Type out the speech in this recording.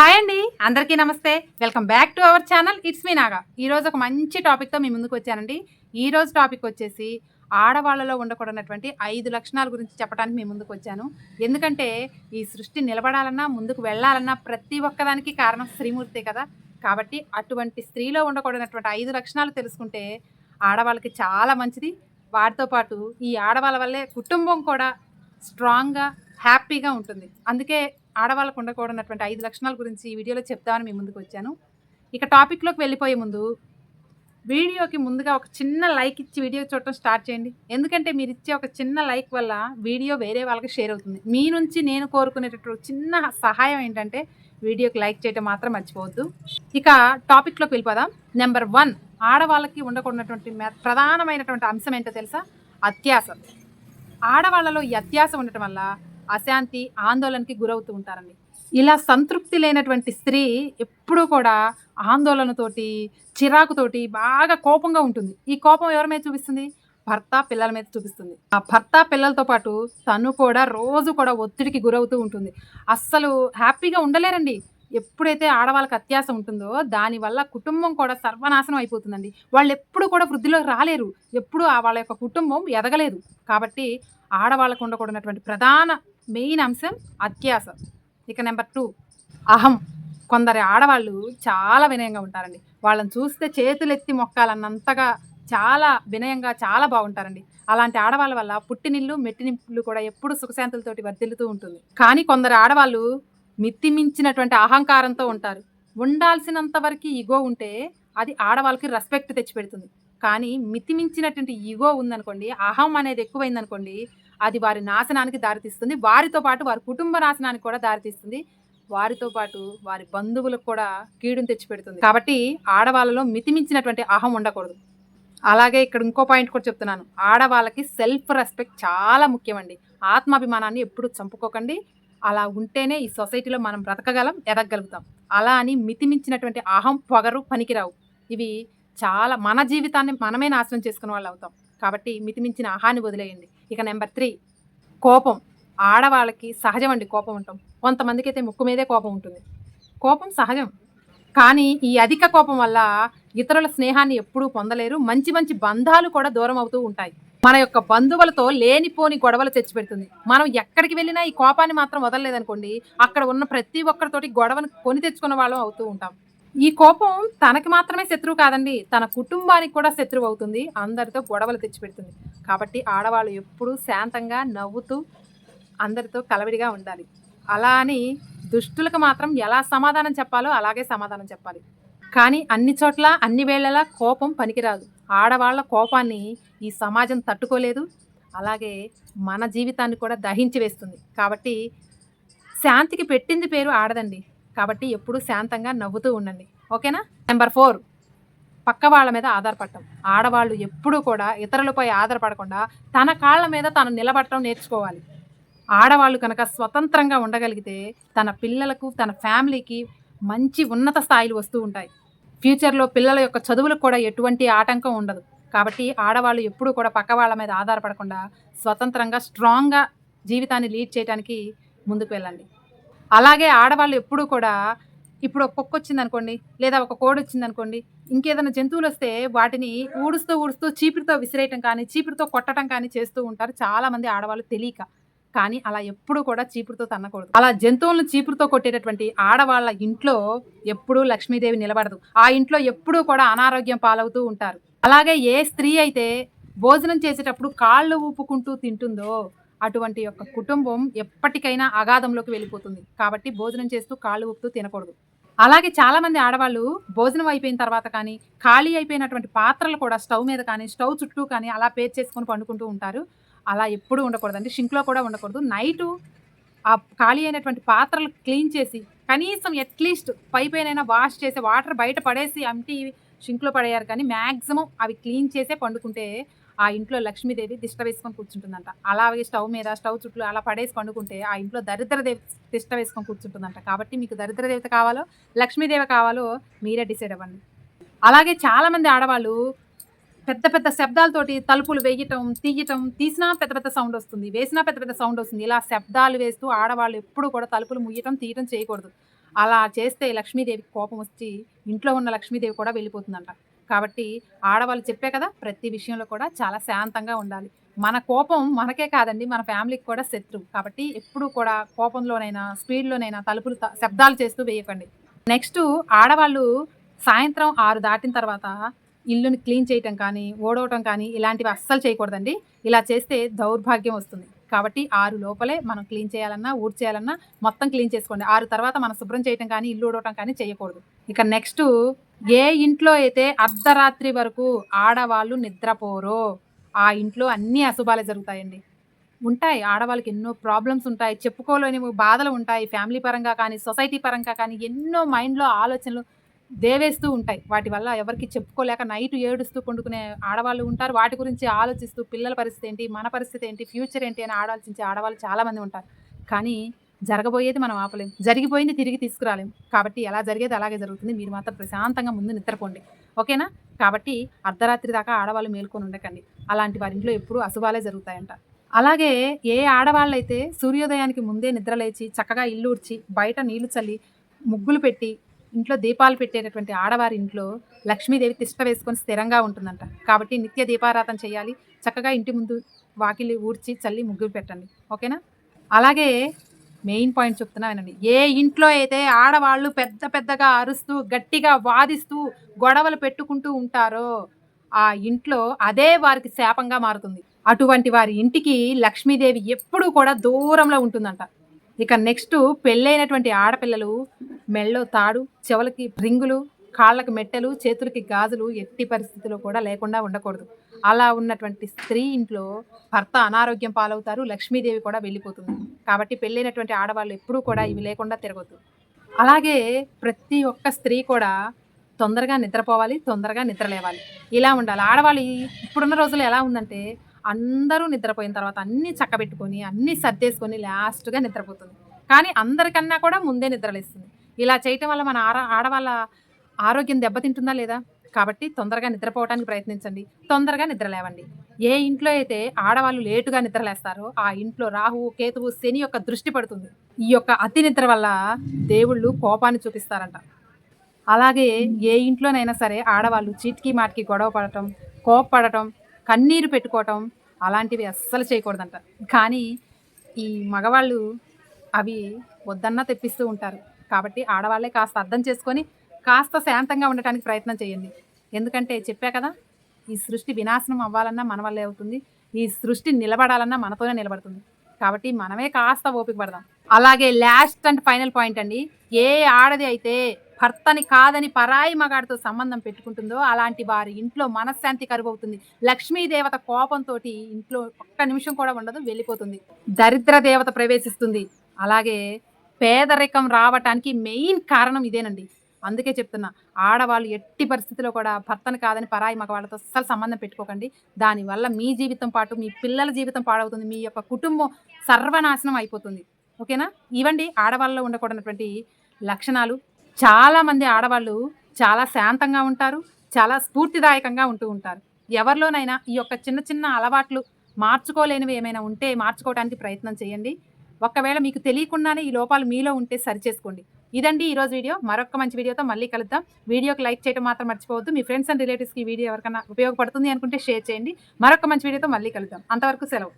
Hi అండి అందరికీ నమస్తే. Welcome back to our channel it's me Naga. ఈరోజు ఒక మంచి టాపిక్తో మీ ముందుకు వచ్చానండి. ఈ రోజు టాపిక్ వచ్చేసి ఆడవాళ్ళలో ఉండకూడనటువంటి ఐదు లక్షణాల గురించి చెప్పడానికి మీ ముందుకు వచ్చాను. ఎందుకంటే ఈ సృష్టి నిలబడాలన్నా ముందుకు వెళ్ళాలన్నా ప్రతి ఒక్కదానికి కారణం శ్రీమూర్తి కదా. కాబట్టి అటువంటి స్త్రీలో ఉండకూడనటువంటి ఐదు లక్షణాలు తెలుసుకుంటే ఆడవాళ్ళకి చాలా మంచిది. వాటితో పాటు ఈ ఆడవాళ్ళ వల్లే కుటుంబం కూడా స్ట్రాంగ్గా హ్యాపీగా ఉంటుంది. అందుకే ఆడవాళ్ళకు ఉండకూడనటువంటి ఐదు లక్షణాల గురించి ఈ వీడియోలో చెప్తామని మీ ముందుకు వచ్చాను. ఇక టాపిక్లోకి వెళ్ళిపోయే ముందు వీడియోకి ముందుగా ఒక చిన్న లైక్ ఇచ్చి వీడియో చూడటం స్టార్ట్ చేయండి. ఎందుకంటే మీరు ఇచ్చే ఒక చిన్న లైక్ వల్ల వీడియో వేరే వాళ్ళకి షేర్ అవుతుంది. మీ నుంచి నేను కోరుకునేటటువంటి చిన్న సహాయం ఏంటంటే వీడియోకి లైక్ చేయటం మాత్రం మర్చిపోవద్దు. ఇక టాపిక్లోకి వెళ్ళిపోదాం. నెంబర్ వన్ ఆడవాళ్ళకి ఉండకూడనటువంటి ప్రధానమైనటువంటి అంశం ఏంటో తెలుసా? అత్యాస. ఆడవాళ్ళలో ఈ అత్యాస ఉండటం వల్ల అశాంతి ఆందోళనకి గురవుతూ ఉంటారండి. ఇలా సంతృప్తి లేనటువంటి స్త్రీ ఎప్పుడూ కూడా ఆందోళనతోటి చిరాకుతోటి బాగా కోపంగా ఉంటుంది. ఈ కోపం ఎవరి మీద చూపిస్తుంది? భర్త పిల్లల మీద చూపిస్తుంది. ఆ భర్త పిల్లలతో పాటు తను కూడా రోజు కూడా ఒత్తిడికి గురవుతూ ఉంటుంది. అస్సలు హ్యాపీగా ఉండలేరండి. ఎప్పుడైతే ఆడవాళ్ళకి అత్యాస ఉంటుందో దానివల్ల కుటుంబం కూడా సర్వనాశనం అయిపోతుందండి. వాళ్ళు ఎప్పుడు కూడా వృద్ధిలోకి రాలేరు. ఎప్పుడు ఆ వాళ్ళ యొక్క కుటుంబం ఎదగలేదు. కాబట్టి ఆడవాళ్ళకు ఉండకూడనటువంటి ప్రధాన మెయిన్ అంశం అత్యాస. ఇక నెంబర్ టూ అహం. కొందరి ఆడవాళ్ళు చాలా వినయంగా ఉంటారండి. వాళ్ళని చూస్తే చేతులెత్తి మొక్కాలన్నంతగా చాలా వినయంగా చాలా బాగుంటారండి. అలాంటి ఆడవాళ్ళ వల్ల పుట్టినిల్లు మెట్టినిల్లు కూడా ఎప్పుడు సుఖశాంతులతోటి వర్దిల్లుతూ ఉంటుంది. కానీ కొందరు ఆడవాళ్ళు మితిమించినటువంటి అహంకారంతో ఉంటారు. ఉండాల్సినంత వరకు ఈగో ఉంటే అది ఆడవాళ్ళకి రెస్పెక్ట్ తెచ్చిపెడుతుంది. కానీ మితిమించినటువంటి ఈగో ఉందనుకోండి అహం అనేది ఎక్కువైందనుకోండి అది వారి నాశనానికి దారితీస్తుంది. వారితో పాటు వారి కుటుంబ నాశనానికి కూడా దారితీస్తుంది. వారితో పాటు వారి బంధువులకు కూడా కీడును తెచ్చిపెడుతుంది. కాబట్టి ఆడవాళ్ళలో మితిమించినటువంటి అహం ఉండకూడదు. అలాగే ఇక్కడ ఇంకో పాయింట్ కూడా చెప్తున్నాను. ఆడవాళ్ళకి సెల్ఫ్ రెస్పెక్ట్ చాలా ముఖ్యమండి. ఆత్మాభిమానాన్ని ఎప్పుడు చంపుకోకండి. అలా ఉంటేనే ఈ సొసైటీలో మనం బ్రతకగలం ఎదగలుగుతాం అలా అని మితిమించినటువంటి అహం పొగరు పనికిరావు. ఇవి చాలా మన జీవితాన్ని మనమే నాశనం చేసుకునే వాళ్ళు అవుతాం. కాబట్టి మితిమించిన ఆహాన్ని వదిలేయండి. ఇక నెంబర్ త్రీ కోపం. ఆడవాళ్ళకి సహజం అండి కోపం ఉంటాం కొంతమందికి అయితే ముక్కు మీదే కోపం ఉంటుంది. కోపం సహజం. కానీ ఈ అధిక కోపం వల్ల ఇతరుల స్నేహాన్ని ఎప్పుడూ పొందలేరు. మంచి మంచి బంధాలు కూడా దూరం అవుతూ ఉంటాయి. మన యొక్క బంధువులతో లేనిపోని గొడవలు తెచ్చిపెడుతుంది. మనం ఎక్కడికి వెళ్ళినా ఈ కోపాన్ని మాత్రం వదలలేదనుకోండి అక్కడ ఉన్న ప్రతి ఒక్కరితోటి గొడవను కొని తెచ్చుకున్న వాళ్ళం అవుతూ ఉంటాం. ఈ కోపం తనకి మాత్రమే శత్రువు కాదండి. తన కుటుంబానికి కూడా శత్రువు అవుతుంది. అందరితో గొడవలు తెచ్చిపెడుతుంది. కాబట్టి ఆడవాళ్ళు ఎప్పుడూ శాంతంగా నవ్వుతూ అందరితో కలవిడిగా ఉండాలి. అలా అని దుష్టులకు మాత్రం ఎలా సమాధానం చెప్పాలో అలాగే సమాధానం చెప్పాలి. కానీ అన్ని చోట్ల అన్ని వేళలా కోపం పనికిరాదు. ఆడవాళ్ళ కోపాన్ని ఈ సమాజం తట్టుకోలేదు. అలాగే మన జీవితాన్ని కూడా దహించి వేస్తుంది. కాబట్టి శాంతికి పెట్టింది పేరు ఆడదండి. కాబట్టి ఎప్పుడూ శాంతంగా నవ్వుతూ ఉండండి. ఓకేనా? నెంబర్ ఫోర్ పక్క వాళ్ళ మీద ఆధారపడటం. ఆడవాళ్ళు ఎప్పుడూ కూడా ఇతరులపై ఆధారపడకుండా తన కాళ్ళ మీద తను నిలబడటం నేర్చుకోవాలి. ఆడవాళ్ళు కనుక స్వతంత్రంగా ఉండగలిగితే తన పిల్లలకు తన ఫ్యామిలీకి మంచి ఉన్నత స్థాయిలు వస్తూ ఉంటాయి. ఫ్యూచర్లో పిల్లల యొక్క చదువులకు కూడా ఎటువంటి ఆటంకం ఉండదు. కాబట్టి ఆడవాళ్ళు ఎప్పుడూ కూడా పక్క వాళ్ళ మీద ఆధారపడకుండా స్వతంత్రంగా స్ట్రాంగ్గా జీవితాన్ని లీడ్ చేయడానికి ముందుకు వెళ్ళండి. అలాగే ఆడవాళ్ళు ఎప్పుడూ కూడా ఇప్పుడు ఒక కుక్క వచ్చింది అనుకోండి లేదా ఒక కోడి వచ్చింది అనుకోండి ఇంకేదైనా జంతువులు వస్తే వాటిని ఊడుస్తూ ఊడుస్తూ చీపిరితో విసిరేయటం కానీ చీపిరితో కొట్టడం కానీ చేస్తూ ఉంటారు చాలామంది ఆడవాళ్ళు తెలియక. కానీ అలా ఎప్పుడూ కూడా చీపురుతో తన్నకూడదు. అలా జంతువులను చీపురుతో కొట్టేటటువంటి ఆడవాళ్ళ ఇంట్లో ఎప్పుడూ లక్ష్మీదేవి నిలబడదు. ఆ ఇంట్లో ఎప్పుడూ కూడా అనారోగ్యం పాలవుతూ ఉంటారు. అలాగే ఏ స్త్రీ అయితే భోజనం చేసేటప్పుడు కాళ్ళు ఊపుకుంటూ తింటుందో అటువంటి యొక్క కుటుంబం ఎప్పటికైనా అగాధంలోకి వెళ్ళిపోతుంది. కాబట్టి భోజనం చేస్తూ కాళ్ళు ఊపుతూ తినకూడదు. అలాగే చాలా మంది ఆడవాళ్ళు భోజనం అయిపోయిన తర్వాత కానీ ఖాళీ అయిపోయినటువంటి పాత్రలు కూడా స్టవ్ మీద కానీ స్టవ్ చుట్టూ కానీ అలా పేర్ చేసుకొని పండుకుంటూ ఉంటారు. అలా ఎప్పుడూ ఉండకూడదండి. షింక్లో కూడా ఉండకూడదు. నైటు ఆ ఖాళీ అయినటువంటి పాత్రలు క్లీన్ చేసి కనీసం అట్లీస్ట్ పైపైనైనా వాష్ చేసి వాటర్ బయట పడేసి అంటి షింక్లో పడేయారు కానీ మ్యాక్సిమం అవి క్లీన్ చేసే పండుకుంటే ఆ ఇంట్లో లక్ష్మీదేవి దిష్ట వేసుకొని కూర్చుంటుందంట. అలాగే స్టవ్ మీద స్టవ్ చుట్టూ అలా పడేసి పండుకుంటే ఆ ఇంట్లో దరిద్ర దేవి తిష్ట వేసుకొని కూర్చుంటుందంట. కాబట్టి మీకు దరిద్ర దేవత కావాలో లక్ష్మీదేవి కావాలో మీరే డిసైడ్ అవ్వండి. అలాగే చాలామంది ఆడవాళ్ళు పెద్ద పెద్ద శబ్దాలతోటి తలుపులు వేయటం తీయటం తీసినా పెద్ద పెద్ద సౌండ్ వస్తుంది. వేసినా పెద్ద పెద్ద సౌండ్ వస్తుంది. ఇలా శబ్దాలు వేస్తూ ఆడవాళ్ళు ఎప్పుడు కూడా తలుపులు ముయ్యటం తీయటం చేయకూడదు. అలా చేస్తే లక్ష్మీదేవికి కోపం వచ్చి ఇంట్లో ఉన్న లక్ష్మీదేవి కూడా వెళ్ళిపోతుందంట. కాబట్టి ఆడవాళ్ళు చెప్పే కదా ప్రతి విషయంలో కూడా చాలా శాంతంగా ఉండాలి. మన కోపం మనకే కాదండి మన ఫ్యామిలీకి కూడా శత్రువు కాబట్టి ఎప్పుడు కూడా కోపంలోనైనా స్పీడ్లోనైనా తలుపులు శబ్దాలు చేస్తూ వేయకండి. నెక్స్ట్ ఆడవాళ్ళు సాయంత్రం ఆరు దాటిన తర్వాత ఇల్లుని క్లీన్ చేయటం కానీ ఓడవటం కానీ ఇలాంటివి అస్సలు చేయకూడదండి. ఇలా చేస్తే దౌర్భాగ్యం వస్తుంది. కాబట్టి ఆరు లోపలే మనం క్లీన్ చేయాలన్నా ఊడ్ చేయాలన్నా మొత్తం క్లీన్ చేసుకోండి. ఆరు తర్వాత మనం శుభ్రం చేయటం కానీ ఇల్లు ఊడవటం కానీ చేయకూడదు. ఇక నెక్స్ట్ ఏ ఇంట్లో అయితే అర్ధరాత్రి వరకు ఆడవాళ్ళు నిద్రపోరో ఆ ఇంట్లో అన్ని అశుభాలే జరుగుతాయండి. ఉంటాయి. ఆడవాళ్ళకి ఎన్నో ప్రాబ్లమ్స్ ఉంటాయి. చెప్పుకోలేని బాధలు ఉంటాయి. ఫ్యామిలీ పరంగా కానీ సొసైటీ పరంగా కానీ ఎన్నో మైండ్లో ఆలోచనలు దేవేస్తూ ఉంటాయి. వాటి వల్ల ఎవరికి చెప్పుకోలేక నైట్ ఏడుస్తూ పండుకునే ఆడవాళ్ళు ఉంటారు. వాటి గురించి ఆలోచిస్తూ పిల్లల పరిస్థితి ఏంటి? మన పరిస్థితి ఏంటి? ఫ్యూచర్ ఏంటి? అని ఆలోచించే ఆడవాళ్ళు చాలామంది ఉంటారు. కానీ జరగబోయేది మనం ఆపలేం. జరిగిపోయింది తిరిగి తీసుకురాలేం. కాబట్టి ఎలా జరిగేది అలాగే జరుగుతుంది. మీరు మాత్రం ప్రశాంతంగా ముందు నిద్రపోండి. ఓకేనా? కాబట్టి అర్ధరాత్రి దాకా ఆడవాళ్ళు మేల్కొని ఉండకండి. అలాంటి వారి ఇంట్లో ఎప్పుడూ అశుభాలే జరుగుతాయంట. అలాగే ఏ ఆడవాళ్ళైతే సూర్యోదయానికి ముందే నిద్రలేచి చక్కగా ఇల్లు ఉడ్చి బయట నీళ్ళు చల్లి ముగ్గులు పెట్టి ఇంట్లో దీపాలు పెట్టేటటువంటి ఆడవారి ఇంట్లో లక్ష్మీదేవి తిష్ట వేసుకొని స్థిరంగా ఉంటుందంట. కాబట్టి నిత్య దీపారాధన చేయాలి. చక్కగా ఇంటి ముందు వాకిలి ఊడ్చి చల్లి ముగ్గులు పెట్టండి. ఓకేనా? అలాగే మెయిన్ పాయింట్ చెప్తున్నా వినండి. ఏ ఇంట్లో అయితే ఆడవాళ్ళు పెద్ద పెద్దగా అరుస్తూ గట్టిగా వాదిస్తూ గొడవలు పెట్టుకుంటూ ఉంటారో ఆ ఇంట్లో అదే వారికి శాపంగా మారుతుంది. అటువంటి వారి ఇంటికి లక్ష్మీదేవి ఎప్పుడూ కూడా దూరంలో ఉంటుందంట. ఇక నెక్స్ట్ పెళ్ళైనటువంటి ఆడపిల్లలు మెళ్ళో తాడు చెవులకి రింగులు కాళ్ళకి మెట్టెలు చేతులకి గాజులు ఎట్టి పరిస్థితిలో కూడా లేకుండా ఉండకూడదు. అలా ఉన్నటువంటి స్త్రీ ఇంట్లో భర్త అనారోగ్యం పాలవుతారు లక్ష్మీదేవి కూడా వెళ్ళిపోతుంది. కాబట్టి పెళ్ళైనటువంటి ఆడవాళ్ళు ఎప్పుడూ కూడా ఇవి లేకుండా తిరగొద్దు. అలాగే ప్రతి ఒక్క స్త్రీ కూడా తొందరగా నిద్రపోవాలి తొందరగా నిద్రలేవాలి. ఇలా ఉండాలి. ఆడవాళ్ళు ఇప్పుడున్న రోజులు ఎలా ఉందంటే అందరూ నిద్రపోయిన తర్వాత అన్నీ చక్కబెట్టుకొని అన్నీ సర్దేసుకొని లాస్ట్గా నిద్రపోతుంది. కానీ అందరికన్నా కూడా ముందే నిద్రలేస్తుంది. ఇలా చేయటం వల్ల మన ఆర ఆడవాళ్ళ ఆరోగ్యం దెబ్బతింటుందా లేదా? కాబట్టి తొందరగా నిద్రపోవడానికి ప్రయత్నించండి. తొందరగా నిద్రలేవండి. ఏ ఇంట్లో అయితే ఆడవాళ్ళు లేటుగా నిద్రలేస్తారో ఆ ఇంట్లో రాహువు కేతువు శని యొక్క దృష్టి పడుతుంది. ఈ యొక్క అతి నిద్ర వల్ల దేవుళ్ళు కోపాన్ని చూపిస్తారంట. అలాగే ఏ ఇంట్లోనైనా సరే ఆడవాళ్ళు చీటికి మాటికి గొడవ పడటం కోపపడటం కన్నీరు పెట్టుకోవటం అలాంటివి అస్సలు చేయకూడదంట. కానీ ఈ మగవాళ్ళు అవి వద్దన్నా తెప్పిస్తూ ఉంటారు. కాబట్టి ఆడవాళ్ళే కాస్త అర్థం చేసుకొని కాస్త శాంతంగా ఉండటానికి ప్రయత్నం చేయండి. ఎందుకంటే చెప్పా కదా ఈ సృష్టి వినాశనం అవ్వాలన్నా మన వల్లే అవుతుంది. ఈ సృష్టి నిలబడాలన్నా మనతోనే నిలబడుతుంది. కాబట్టి మనమే కాస్త ఓపిక పడదాం. అలాగే లాస్ట్ అండ్ ఫైనల్ పాయింట్ అండి. ఏ ఆడది అయితే భర్తని కాదని పరాయి మగాడితో సంబంధం పెట్టుకుంటుందో అలాంటి వారి ఇంట్లో మనశ్శాంతి కరువవుతుంది. లక్ష్మీదేవత కోపంతో ఇంట్లో ఒక్క నిమిషం కూడా ఉండదు వెళ్ళిపోతుంది. దరిద్ర దేవత ప్రవేశిస్తుంది. అలాగే పేదరికం రావటానికి మెయిన్ కారణం ఇదేనండి. అందుకే చెప్తున్నా ఆడవాళ్ళు ఎట్టి పరిస్థితిలో కూడా భర్తను కాదని పరాయి మగవాళ్ళతో అస్సలు సంబంధం పెట్టుకోకండి. దానివల్ల మీ జీవితం పాటు మీ పిల్లల జీవితం పాడవుతుంది మీ యొక్క కుటుంబం సర్వనాశనం అయిపోతుంది. ఓకేనా? ఇవండి ఆడవాళ్ళలో ఉండకూడనటువంటి లక్షణాలు. చాలామంది ఆడవాళ్ళు చాలా శాంతంగా ఉంటారు చాలా స్ఫూర్తిదాయకంగా ఉంటూ ఉంటారు. ఎవరిలోనైనా ఈ యొక్క చిన్న చిన్న అలవాట్లు మార్చుకోలేనివి ఏమైనా ఉంటే మార్చుకోవడానికి ప్రయత్నం చేయండి. ఒకవేళ మీకు తెలియకుండానే ఈ లోపాలు మీలో ఉంటే సరిచేసుకోండి ఇదండి ఈరోజు వీడియో. మరొక మంచి వీడియోతో మళ్ళీ కలుద్దాం. వీడియోకి లైక్ చేయడం మాత్రం మర్చిపోవద్దు. మీ ఫ్రెండ్స్ అండ్ రిలేటివ్స్కి వీడియో ఎవరికైనా ఉపయోగపడుతుంది అనుకుంటే షేర్ చేయండి. మరొక మంచి వీడియోతో మళ్ళీ కలుద్దాం. అంతవరకు సెలవు.